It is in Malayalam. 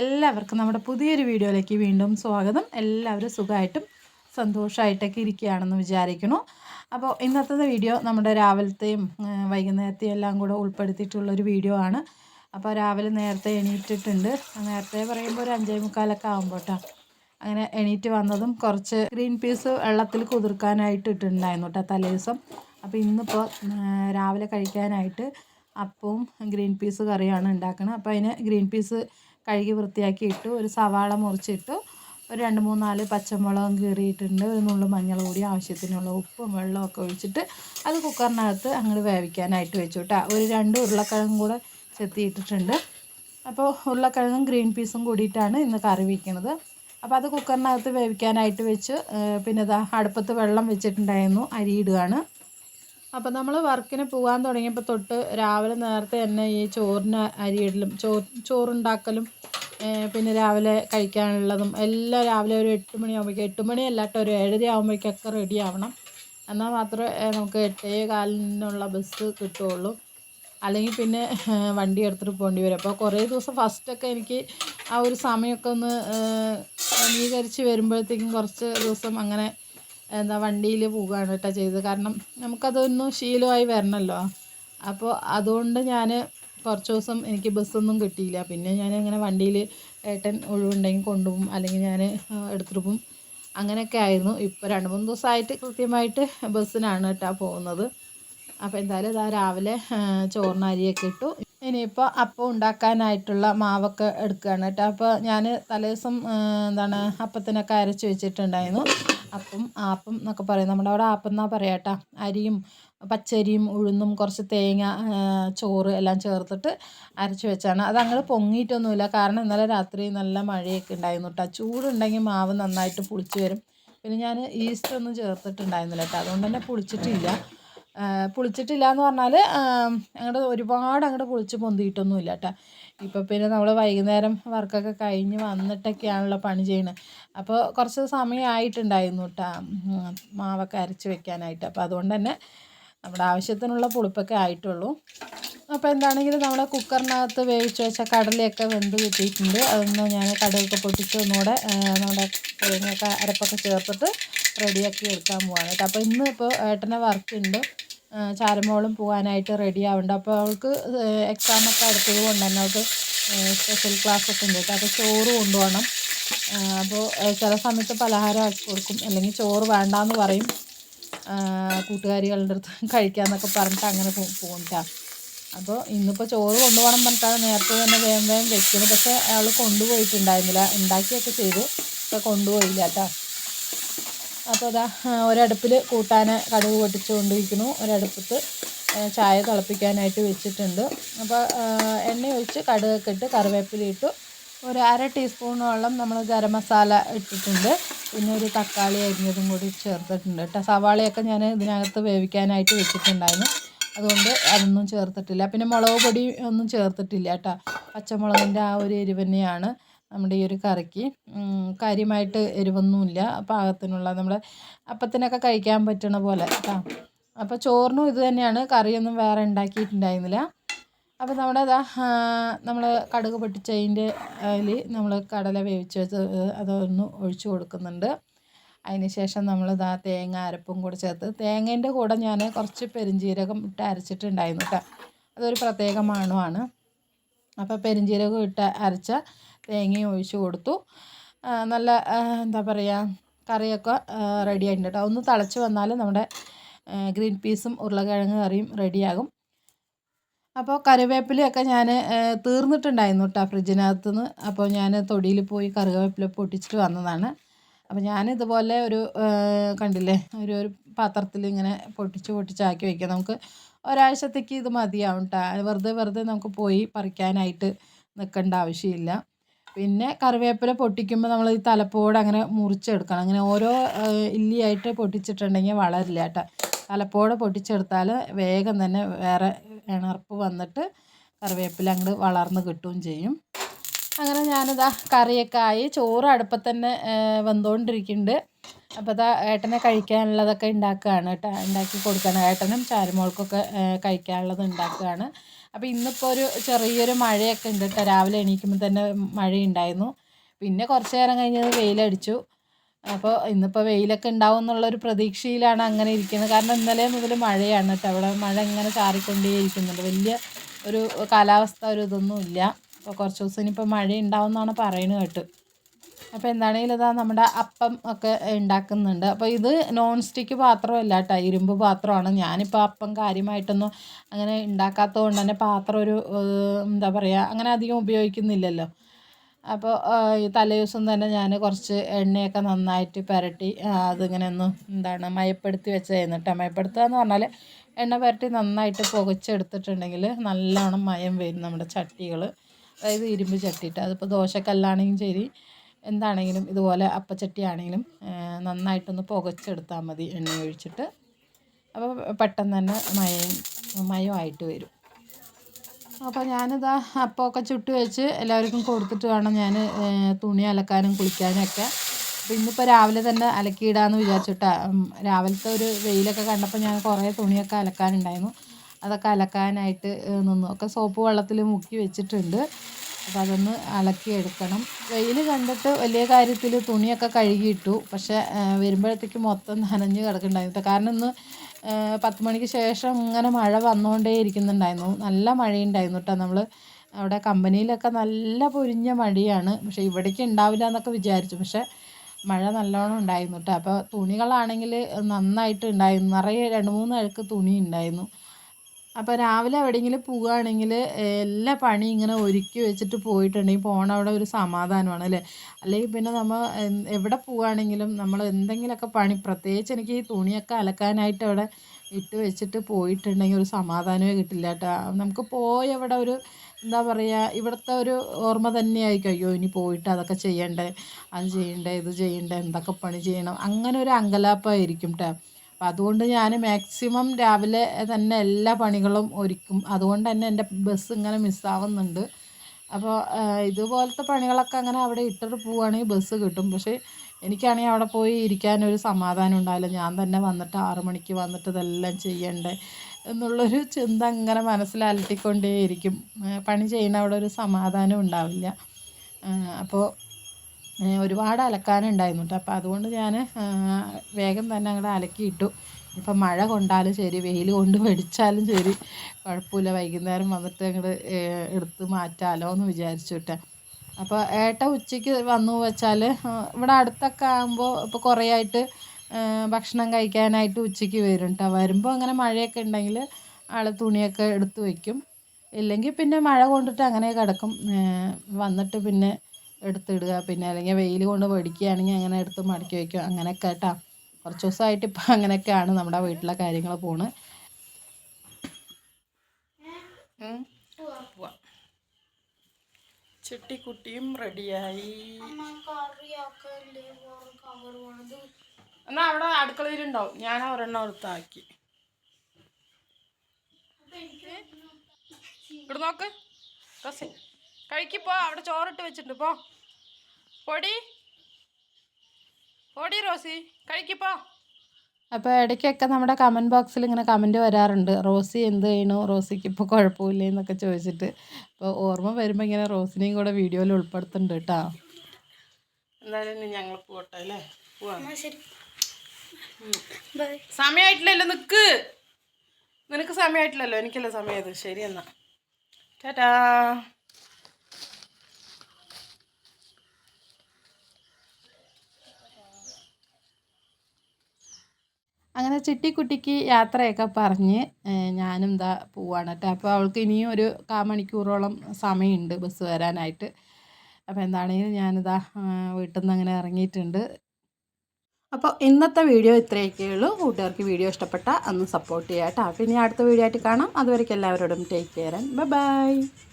എല്ലാവർക്കും നമ്മുടെ പുതിയൊരു വീഡിയോയിലേക്ക് വീണ്ടും സ്വാഗതം. എല്ലാവരും സുഖമായിട്ടും സന്തോഷമായിട്ടൊക്കെ ഇരിക്കുകയാണെന്ന് വിചാരിക്കുന്നു. അപ്പോൾ ഇന്നത്തെ വീഡിയോ നമ്മുടെ രാവിലത്തെയും വൈകുന്നേരത്തെയും എല്ലാം കൂടെ ഉൾപ്പെടുത്തിയിട്ടുള്ളൊരു വീഡിയോ ആണ്. അപ്പോൾ രാവിലെ നേരത്തെ എണീറ്റിട്ടുണ്ട്. നേരത്തെ പറയുമ്പോൾ ഒരു അഞ്ചേ മുക്കാലൊക്കെ ആകുമ്പോട്ടാ അങ്ങനെ എണീറ്റ് വന്നതും കുറച്ച് ഗ്രീൻ പീസ് വെള്ളത്തിൽ കുതിർക്കാനായിട്ട് ഇട്ടിട്ടുണ്ടായിരുന്നു കേട്ടോ തലേദിവസം അപ്പോൾ ഇന്നിപ്പോൾ രാവിലെ കഴിക്കാനായിട്ട് അപ്പവും ഗ്രീൻ പീസ് കറിയാണ് ഉണ്ടാക്കുന്നത് അപ്പോൾ അതിന് ഗ്രീൻ പീസ് കഴുകി വൃത്തിയാക്കി ഇട്ടു. ഒരു സവാള മുറിച്ചിട്ടു. ഒരു രണ്ട് മൂന്നാൽ നാല് പച്ചമുളകും കീറിയിട്ടുണ്ട്. ഒരു നുള്ളു മഞ്ഞൾ കൂടി ആവശ്യത്തിനുള്ള ഉപ്പും വെള്ളവും ഒക്കെ ഒഴിച്ചിട്ട് അത് കുക്കറിനകത്ത് അങ്ങോട്ട് വേവിക്കാനായിട്ട് വെച്ചു കേട്ടോ ഒരു രണ്ട് ഉരുളക്കിഴങ്ങും കൂടെ ചെത്തിയിട്ടിട്ടുണ്ട്. അപ്പോൾ ഉരുളക്കിഴങ്ങും ഗ്രീൻ പീസും കൂടിയിട്ടാണ് ഇന്ന് കറി വയ്ക്കുന്നത് അപ്പോൾ അത് കുക്കറിനകത്ത് വേവിക്കാനായിട്ട് വെച്ച് പിന്നെ അടുപ്പത്ത് വെള്ളം വെച്ചിട്ടുണ്ടായിരുന്നു. അരി ഇടുകയാണ്. അപ്പോൾ നമ്മൾ വർക്കിന് പോകാൻ തുടങ്ങിയപ്പോൾ തൊട്ട് രാവിലെ നേരത്തെ തന്നെ ഈ ചോറിന് അരിയിടലും ചോ ചോറുണ്ടാക്കലും പിന്നെ രാവിലെ കഴിക്കാനുള്ളതും എല്ലാം രാവിലെ ഒരു എട്ട് മണിയാകുമ്പോഴേക്കും എട്ട് മണിയല്ലാട്ടോ ഒരു ഏഴര ആകുമ്പോഴേക്കൊക്കെ റെഡി ആവണം. എന്നാൽ മാത്രമേ നമുക്ക് എട്ടേ കാലിനുള്ള ബസ് കിട്ടുകയുള്ളൂ. അല്ലെങ്കിൽ പിന്നെ വണ്ടി എടുത്തിട്ട് പോകേണ്ടി വരും. അപ്പോൾ കുറേ ദിവസം ഫസ്റ്റൊക്കെ എനിക്ക് ആ ഒരു സമയമൊക്കെ ഒന്ന് അംഗീകരിച്ച് വരുമ്പോഴത്തേക്കും കുറച്ച് ദിവസം അങ്ങനെ എന്താ വണ്ടിയിൽ പോവുകയാണ് കേട്ടോ ചെയ്തത്. കാരണം നമുക്കതൊന്നും ശീലമായി വരണമല്ലോ അപ്പോൾ അതുകൊണ്ട് ഞാൻ കുറച്ച് ദിവസം എനിക്ക് ബസ്സൊന്നും കിട്ടിയില്ല. പിന്നെ ഞാൻ അങ്ങനെ വണ്ടിയിൽ ഏട്ടൻ ഒഴിവുണ്ടെങ്കിൽ കൊണ്ടുപോകും. അല്ലെങ്കിൽ ഞാൻ എടുത്തിട്ട് പോകും അങ്ങനെയൊക്കെ ആയിരുന്നു. ഇപ്പോൾ രണ്ട് മൂന്ന് ദിവസമായിട്ട് കൃത്യമായിട്ട് ബസ്സിനാണ് കേട്ടോ പോകുന്നത്. അപ്പോൾ എന്തായാലും ഇതാ രാവിലെ ചോറിനരിയൊക്കെ ഇട്ടു. ഇനിയിപ്പോൾ അപ്പം ഉണ്ടാക്കാനായിട്ടുള്ള മാവൊക്കെ എടുക്കുകയാണ് കേട്ടോ അപ്പോൾ ഞാൻ തലേദിവസം ദിവസം എന്താണ് അപ്പത്തിനൊക്കെ അരച്ച് വെച്ചിട്ടുണ്ടായിരുന്നു. അപ്പം ആപ്പം എന്നൊക്കെ പറയും. നമ്മുടെ അവിടെ ആപ്പം എന്നാ പറയാം കേട്ടോ. അരിയും പച്ചരിയും ഉഴുന്നും കുറച്ച് തേങ്ങ ചോറ് എല്ലാം ചേർത്തിട്ട് അരച്ച് വെച്ചാണ്. അത് അങ്ങനെ പൊങ്ങിയിട്ടൊന്നുമില്ല. കാരണം ഇന്നലെ രാത്രി നല്ല മഴയൊക്കെ ഉണ്ടായിരുന്നു കേട്ടോ. ചൂടുണ്ടെങ്കിൽ മാവ് നന്നായിട്ട് പുളിച്ച് വരും. പിന്നെ ഞാൻ ഈസ്റ്റ് ഒന്നും ചേർത്തിട്ടുണ്ടായിരുന്നില്ല കേട്ടോ. അതുകൊണ്ട് തന്നെ പുളിച്ചിട്ടില്ല. പുളിച്ചിട്ടില്ല എന്ന് പറഞ്ഞാൽ അങ്ങോട്ട് ഒരുപാട് അങ്ങോട്ട് പുളിച്ച് പൊന്തിയിട്ടൊന്നുമില്ല കേട്ടോ ഇപ്പോൾ പിന്നെ നമ്മൾ വൈകുന്നേരം വർക്കൊക്കെ കഴിഞ്ഞ് വന്നിട്ടൊക്കെയാണല്ലോ പണി ചെയ്യണത് അപ്പോൾ കുറച്ച് സമയമായിട്ടുണ്ടായിരുന്നു കേട്ടോ മാവൊക്കെ അരച്ച് വെക്കാനായിട്ട്. അപ്പോൾ അതുകൊണ്ട് തന്നെ നമ്മുടെ ആവശ്യത്തിനുള്ള പുളിപ്പൊക്കെ ആയിട്ടുള്ളൂ. അപ്പോൾ എന്താണെങ്കിലും നമ്മുടെ കുക്കറിനകത്ത് വേവിച്ച് വെച്ച കടലയൊക്കെ വെന്ത് കിട്ടിയിട്ടുണ്ട്. അതൊന്ന് ഞാൻ കടലൊക്കെ പൊട്ടിച്ച് ഒന്നുകൂടെ നമ്മുടെ തേങ്ങയൊക്കെ അരപ്പൊക്കെ ചേർത്തിട്ട് റെഡിയാക്കി എടുക്കാൻ പോവാണ്. അപ്പോൾ ഇന്ന് ഇപ്പോൾ ഏട്ടനെ വർക്കുണ്ട് ചാരമോളും പോകാനായിട്ട് റെഡി ആവുന്നുണ്ട്. അപ്പോൾ അവൾക്ക് എക്സാമൊക്കെ അടുത്തത് കൊണ്ട് തന്നെ അവൾക്ക് സ്പെഷ്യൽ ക്ലാസ്സൊക്കെ ഉണ്ട് കേട്ടോ. അപ്പോൾ ചോറ് കൊണ്ടുപോകണം. അപ്പോൾ ചില സമയത്ത് പലഹാരം ആക്കി കൊടുക്കും. അല്ലെങ്കിൽ ചോറ് വേണ്ടാന്ന് പറയും. കൂട്ടുകാരികളുടെ അടുത്ത് കഴിക്കാമെന്നൊക്കെ പറഞ്ഞിട്ട് അങ്ങനെ പോകും അപ്പോൾ ഇന്നിപ്പോൾ ചോറ് കൊണ്ടുപോകണം പറഞ്ഞിട്ടാണ് നേരത്തെ തന്നെ വേഗം വേഗം വെക്കുന്നത്. പക്ഷേ അയാൾ കൊണ്ടുപോയിട്ടുണ്ടായിരുന്നില്ല. ഉണ്ടാക്കിയൊക്കെ ചെയ്തു. പക്ഷെ കൊണ്ടുപോയില്ല കേട്ടോ. അപ്പോൾ അതാ ഒരടുപ്പിൽ കൂട്ടാൻ കടുക് പൊട്ടിച്ചുകൊണ്ടിരിക്കുന്നു. ഒരടുപ്പത്ത് ചായ തിളപ്പിക്കാനായിട്ട് വെച്ചിട്ടുണ്ട്. അപ്പോൾ എണ്ണ ഒഴിച്ച് കടുകൊക്കെ ഇട്ട് കറിവേപ്പില ഇട്ടു. ഒരു അര ടീസ്പൂണോളം നമ്മൾ ഗരം മസാല ഇട്ടിട്ടുണ്ട്. പിന്നെ ഒരു തക്കാളി അരിഞ്ഞതും കൂടി ചേർത്തിട്ടുണ്ട് കേട്ടോ. സവാളയൊക്കെ ഞാൻ ഇതിനകത്ത് വേവിക്കാനായിട്ട് വെച്ചിട്ടുണ്ടായിരുന്നു. അതുകൊണ്ട് അതൊന്നും ചേർത്തിട്ടില്ല. പിന്നെ മുളക് പൊടി ഒന്നും ചേർത്തിട്ടില്ല കേട്ടോ. പച്ചമുളകിന്റെ ആ ഒരു എരിവ് തന്നെയാണ്. നമ്മുടെ ഈ ഒരു കറിക്ക്. കാര്യമായിട്ട് എരിവൊന്നുമില്ല. പാകത്തിനുള്ള നമ്മൾ അപ്പത്തിനൊക്കെ കഴിക്കാൻ പറ്റണ പോലെ കേട്ടോ അപ്പോൾ ചോറിനും ഇത് തന്നെയാണ്. കറിയൊന്നും വേറെ ഉണ്ടാക്കിയിട്ടുണ്ടായിരുന്നില്ല. അപ്പോൾ നമ്മുടെ നമ്മൾ കടുക് പൊട്ടിച്ചതിന്റെ അതിൽ നമ്മൾ കടല വേവിച്ച് വെച്ച് അതൊന്ന് ഒഴിച്ചു കൊടുക്കുന്നുണ്ട്. അതിന് ശേഷം നമ്മൾ ഇതാ തേങ്ങ അരപ്പും കൂടെ ചേർത്ത് തേങ്ങേന്റെ കൂടെ ഞാൻ കുറച്ച് പെരിഞ്ജീരകം ഇട്ട് അരച്ചിട്ടുണ്ടായിരുന്നു കേട്ടോ അതൊരു പ്രത്യേക മണമാണ്. അപ്പോൾ പെരിഞ്ജീരകം ഇട്ട് അരച്ച തേങ്ങയും ഒഴിച്ച് കൊടുത്തു. നല്ല എന്താ പറയുക കറിയൊക്കെ റെഡി ആയിട്ടുണ്ട് കേട്ടോ ഒന്ന് തിളച്ച് വന്നാൽ നമ്മുടെ ഗ്രീൻ പീസും ഉരുളക്കിഴങ്ങ് കറിയും റെഡിയാകും അപ്പോൾ കറിവേപ്പിലയൊക്കെ ഞാൻ തീർന്നിട്ടുണ്ടായിരുന്നു കേട്ടോ ഫ്രിഡ്ജിനകത്ത് നിന്ന് അപ്പോൾ ഞാൻ തൊടിയിൽ പോയി കറിവേപ്പില പൊട്ടിച്ചിട്ട് വന്നതാണ്. അപ്പോൾ ഞാൻ ഇതുപോലെ ഒരു കണ്ടില്ലേ ഒരു ഒരു പാത്രത്തിൽ ഇങ്ങനെ പൊട്ടിച്ച് പൊട്ടിച്ചാക്കി വയ്ക്കുക നമുക്ക് ഒരാഴ്ചത്തേക്ക് ഇത് മതിയാവും കേട്ടോ വെറുതെ വെറുതെ നമുക്ക് പോയി പറിക്കാനായിട്ട് നിൽക്കേണ്ട ആവശ്യമില്ല. പിന്നെ കറിവേപ്പില പൊട്ടിക്കുമ്പോൾ നമ്മൾ ഈ തലപ്പോട് അങ്ങനെ മുറിച്ചെടുക്കണം. അങ്ങനെ ഓരോ ഇല്ലിയായിട്ട് പൊട്ടിച്ചിട്ടുണ്ടെങ്കിൽ വളരില്ല കേട്ടോ തലപ്പോടെ പൊട്ടിച്ചെടുത്താൽ വേഗം തന്നെ വേറെ ഇണർപ്പ് വന്നിട്ട് കറിവേപ്പില അങ്ങോട്ട് വളർന്ന് കിട്ടുകയും ചെയ്യും. അങ്ങനെ ഞാനിതാ കറിയൊക്കെ ആയി ചോറ് അടുപ്പത്ത് തന്നെ അപ്പോൾ ഇതാ ഏട്ടനെ കഴിക്കാനുള്ളതൊക്കെ ഉണ്ടാക്കുകയാണ് കേട്ടോ. ഉണ്ടാക്കി കൊടുക്കുകയാണ് ഏട്ടനും ചാരുമോൾക്കൊക്കെ കഴിക്കാനുള്ളത് ഉണ്ടാക്കുകയാണ് അപ്പോൾ ഇന്നിപ്പോൾ ഒരു ചെറിയൊരു മഴയൊക്കെ ഉണ്ട് കേട്ടോ. രാവിലെ എണീക്കുമ്പോൾ തന്നെ മഴയുണ്ടായിരുന്നു. പിന്നെ കുറച്ച് നേരം കഴിഞ്ഞത് വെയിലടിച്ചു. അപ്പോൾ ഇന്നിപ്പോൾ വെയിലൊക്കെ ഉണ്ടാവും എന്നുള്ളൊരു പ്രതീക്ഷയിലാണ് അങ്ങനെ ഇരിക്കുന്നത് കാരണം ഇന്നലെ മുതൽ മഴയാണ് കേട്ടോ. അവിടെ മഴ ഇങ്ങനെ ചാറിക്കൊണ്ടേ ഇരിക്കുന്നുണ്ട് വലിയ ഒരു കാലാവസ്ഥ ഒരു ഇതൊന്നും ഇല്ല. അപ്പോൾ കുറച്ച് ദിവസം ഇനിയിപ്പോൾ മഴ ഉണ്ടാവും എന്നാണ് പറയുന്നത് കേട്ട്. അപ്പോൾ എന്താണെങ്കിലും ഇതാ നമ്മുടെ അപ്പം ഒക്കെ ഉണ്ടാക്കുന്നുണ്ട്. അപ്പോൾ ഇത് നോൺ സ്റ്റിക്ക് പാത്രമല്ല കേട്ടോ ഇരുമ്പ് പാത്രമാണ്. ഞാനിപ്പോൾ അപ്പം കാര്യമായിട്ടൊന്നും അങ്ങനെ ഉണ്ടാക്കാത്തത് കൊണ്ട് തന്നെ പാത്രം ഒരു എന്താ പറയുക അങ്ങനെ അധികം ഉപയോഗിക്കുന്നില്ലല്ലോ. അപ്പോൾ ഈ തലേദിവസം തന്നെ ഞാൻ കുറച്ച് എണ്ണയൊക്കെ നന്നായിട്ട് പുരട്ടി അതിങ്ങനെ ഒന്ന് എന്താണ് മയപ്പെടുത്തി വെച്ചതായിരുന്നു കേട്ടോ. മയപ്പെടുത്തുക എന്ന് പറഞ്ഞാൽ എണ്ണ പുരട്ടി നന്നായിട്ട് പുകച്ചെടുത്തിട്ടുണ്ടെങ്കിൽ നല്ലോണം മയം വരും നമ്മുടെ ചട്ടികൾ അതായത് ഇരുമ്പ് ചട്ടിയിട്ട്. അതിപ്പോൾ ദോശക്കല്ലാണെങ്കിലും ശരി എന്താണെങ്കിലും ഇതുപോലെ അപ്പച്ചട്ടി ആണെങ്കിലും നന്നായിട്ടൊന്ന് പുകച്ചെടുത്താൽ മതി എണ്ണ ഒഴിച്ചിട്ട്. അപ്പോൾ പെട്ടെന്ന് തന്നെ മയം മയമായിട്ട് വരും. അപ്പോൾ ഞാനിതാ അപ്പമൊക്കെ ചുട്ട് വെച്ച് എല്ലാവർക്കും കൊടുത്തിട്ട് വേണം ഞാൻ തുണി അലക്കാനും കുളിക്കാനും ഒക്കെ. അപ്പോൾ ഇന്നിപ്പോൾ രാവിലെ തന്നെ അലക്കിയിടാമെന്ന് വിചാരിച്ചിട്ടാ രാവിലത്തെ ഒരു വെയിലൊക്കെ കണ്ടപ്പോൾ ഞാൻ കുറേ തുണിയൊക്കെ അലക്കാനുണ്ടായിരുന്നു. അതൊക്കെ അലക്കാനായിട്ട് നിന്നു. ഒക്കെ സോപ്പ് വെള്ളത്തിൽ മുക്കി വെച്ചിട്ടുണ്ട്. അപ്പോൾ അതൊന്ന് അലക്കിയെടുക്കണം. വെയിൽ കണ്ടിട്ട് വലിയ കാര്യത്തിൽ തുണിയൊക്കെ കഴുകിയിട്ടു. പക്ഷേ വരുമ്പോഴത്തേക്ക് മൊത്തം നനഞ്ഞ് കിടക്കുന്നുണ്ടായിരുന്നു. കാരണം ഇന്ന് പത്ത് മണിക്ക് ശേഷം ഇങ്ങനെ മഴ വന്നുകൊണ്ടേ ഇരിക്കുന്നുണ്ടായിരുന്നു. നല്ല മഴയുണ്ടായിരുന്നു കേട്ടോ. നമ്മൾ അവിടെ കമ്പനിയിലൊക്കെ നല്ല പൊരിഞ്ഞ മഴയാണ്. പക്ഷേ ഇവിടേക്ക് ഉണ്ടാവില്ല എന്നൊക്കെ വിചാരിച്ചു. പക്ഷേ മഴ നല്ലോണം ഉണ്ടായിരുന്നു കേട്ടോ. അപ്പോൾ തുണികളാണെങ്കിൽ നന്നായിട്ട് ഉണ്ടായിരുന്നു. നിറയെ രണ്ട് മൂന്ന് അഴുക്ക് തുണി ഉണ്ടായിരുന്നു. അപ്പോൾ രാവിലെ എവിടെയെങ്കിലും പോവുകയാണെങ്കിൽ എല്ലാ പണിയും ഇങ്ങനെ ഒരുക്കി വെച്ചിട്ട് പോയിട്ടുണ്ടെങ്കിൽ പോണ അവിടെ ഒരു സമാധാനമാണ് അല്ലേ? അല്ലെങ്കിൽ പിന്നെ നമ്മൾ എവിടെ പോവുകയാണെങ്കിലും നമ്മൾ എന്തെങ്കിലുമൊക്കെ പണി പ്രത്യേകിച്ച് എനിക്ക് ഈ തുണിയൊക്കെ അലക്കാനായിട്ട് അവിടെ ഇട്ട് വെച്ചിട്ട് പോയിട്ടുണ്ടെങ്കിൽ ഒരു സമാധാനമേ കിട്ടില്ല കേട്ടോ. നമുക്ക് പോയ അവിടെ ഒരു എന്താ പറയുക ഇവിടുത്തെ ഒരു ഓർമ്മ തന്നെയായിരിക്കും അയ്യോ ഇനി പോയിട്ട് അതൊക്കെ ചെയ്യണ്ടേ? അത് ചെയ്യണ്ടേ ഇത് ചെയ്യണ്ടേ എന്തൊക്കെ പണി ചെയ്യണം? അങ്ങനെ ഒരു അങ്കലാപ്പായിരിക്കും കേട്ടോ. അപ്പം അതുകൊണ്ട് ഞാൻ മാക്സിമം രാവിലെ തന്നെ എല്ലാ പണികളും ഒരുക്കും. അതുകൊണ്ട് തന്നെ എന്റെ ബസ് ഇങ്ങനെ മിസ്സാവുന്നുണ്ട് അപ്പോൾ ഇതുപോലത്തെ പണികളൊക്കെ അങ്ങനെ അവിടെ ഇട്ടിട്ട് പോവുകയാണെങ്കിൽ ബസ് കിട്ടും. പക്ഷേ എനിക്കാണെങ്കിൽ അവിടെ പോയി ഇരിക്കാനൊരു സമാധാനം ഉണ്ടാവില്ല. ഞാൻ തന്നെ വന്നിട്ട് ആറു മണിക്ക് വന്നിട്ട് ഇതെല്ലാം ചെയ്യണ്ടേ എന്നുള്ളൊരു ചിന്ത അങ്ങനെ മനസ്സിൽ അലട്ടിക്കൊണ്ടേയിരിക്കും പണി ചെയ്യുന്ന അവിടെ ഒരു സമാധാനം ഉണ്ടാവില്ല. അപ്പോൾ ഒരുപാട് അലക്കാനുണ്ടായിരുന്നു കേട്ടോ. അപ്പോൾ അതുകൊണ്ട് ഞാൻ വേഗം തന്നെ അങ്ങോട്ട് അലക്കിയിട്ടു. ഇപ്പം മഴ കൊണ്ടാലും ശരി വെയിൽ കൊണ്ട് വെടിച്ചാലും ശരി കുഴപ്പമില്ല. വൈകുന്നേരം വന്നിട്ട് അങ്ങോട്ട് എടുത്ത് മാറ്റാലോ എന്ന് വിചാരിച്ചു കേട്ടോ. അപ്പോൾ ഏട്ട ഉച്ചയ്ക്ക് വന്നു വെച്ചാൽ ഇവിടെ അടുത്തൊക്കെ ആകുമ്പോൾ ഇപ്പോൾ കുറേ ആയിട്ട് ഭക്ഷണം കഴിക്കാനായിട്ട് ഉച്ചയ്ക്ക് വരും കേട്ടോ. വരുമ്പോൾ അങ്ങനെ മഴയൊക്കെ ഉണ്ടെങ്കിൽ ആൾ തുണിയൊക്കെ എടുത്ത് വയ്ക്കും ഇല്ലെങ്കിൽ പിന്നെ മഴ കൊണ്ടിട്ട് അങ്ങനെ കിടക്കും. വന്നിട്ട് പിന്നെ എടുത്തിടുക. പിന്നെ അല്ലെങ്കിൽ വെയിൽ കൊണ്ട് പൊടിക്കുകയാണെങ്കിൽ അങ്ങനെ എടുത്ത് മടക്കി വയ്ക്കുക. അങ്ങനെയൊക്കെ കേട്ടോ കുറച്ച് ദിവസമായിട്ട് ഇപ്പം അങ്ങനെയൊക്കെയാണ് നമ്മുടെ വീട്ടിലെ കാര്യങ്ങൾ പോണ്. ചിട്ടിക്കുട്ടിയും റെഡിയായി. എന്നാ അവിടെ അടുക്കളയിലുണ്ടാവും. ഞാൻ ഒരെണ്ണം എടുത്താക്കി. ഇവിടെ നോക്ക്. കഴിക്കിപ്പോ അവിടെ ചോറിട്ട് വെച്ചിട്ടുണ്ട് പോ. പൊടി. പൊടി റോസി. കഴിക്കിപ്പോ അപ്പോൾ ഇടയ്ക്കൊക്കെ നമ്മുടെ കമന്റ് ബോക്സിൽ ഇങ്ങനെ കമന്റ് വരാറുണ്ട്. റോസി എന്ത് ചെയ്യണു? റോസിക്ക് ഇപ്പോൾ കുഴപ്പമില്ല എന്നൊക്കെ ചോദിച്ചിട്ട്. അപ്പോൾ ഓർമ്മ വരുമ്പോൾ ഇങ്ങനെ റോസിനെയും കൂടെ വീഡിയോയിൽ ഉൾപ്പെടുത്തുന്നുണ്ട് കേട്ടോ. എന്തായാലും ഞങ്ങൾ പോട്ടെ അല്ലേ? പോവാം. സമയമായിട്ടില്ലല്ലോ നിൽക്ക് നിനക്ക് സമയമായിട്ടില്ലല്ലോ എനിക്കല്ലേ സമയത് ശരി എന്നാ. ടാറ്റാ. അങ്ങനെ ചിട്ടിക്കുട്ടിക്ക് യാത്രയൊക്കെ പറഞ്ഞ് ഞാനും ഇതാ പോവാണ് കേട്ടോ അപ്പോൾ അവൾക്ക് ഇനിയും ഒരു കാ മണിക്കൂറോളം സമയമുണ്ട് ബസ് വരാനായിട്ട്. അപ്പോൾ എന്താണെങ്കിലും ഞാനിതാ വീട്ടിൽ നിന്ന് അങ്ങനെ ഇറങ്ങിയിട്ടുണ്ട്. അപ്പോൾ ഇന്നത്തെ വീഡിയോ ഇത്രയൊക്കെ ഉള്ളൂ. കൂട്ടുകാർക്ക് വീഡിയോ ഇഷ്ടപ്പെട്ട ഒന്ന് സപ്പോർട്ട് ചെയ്യാം കേട്ടോ അപ്പോൾ ഇനി അടുത്ത വീഡിയോ ആയിട്ട് കാണാം. അതുവരേക്കും എല്ലാവരോടും take care and bye bye.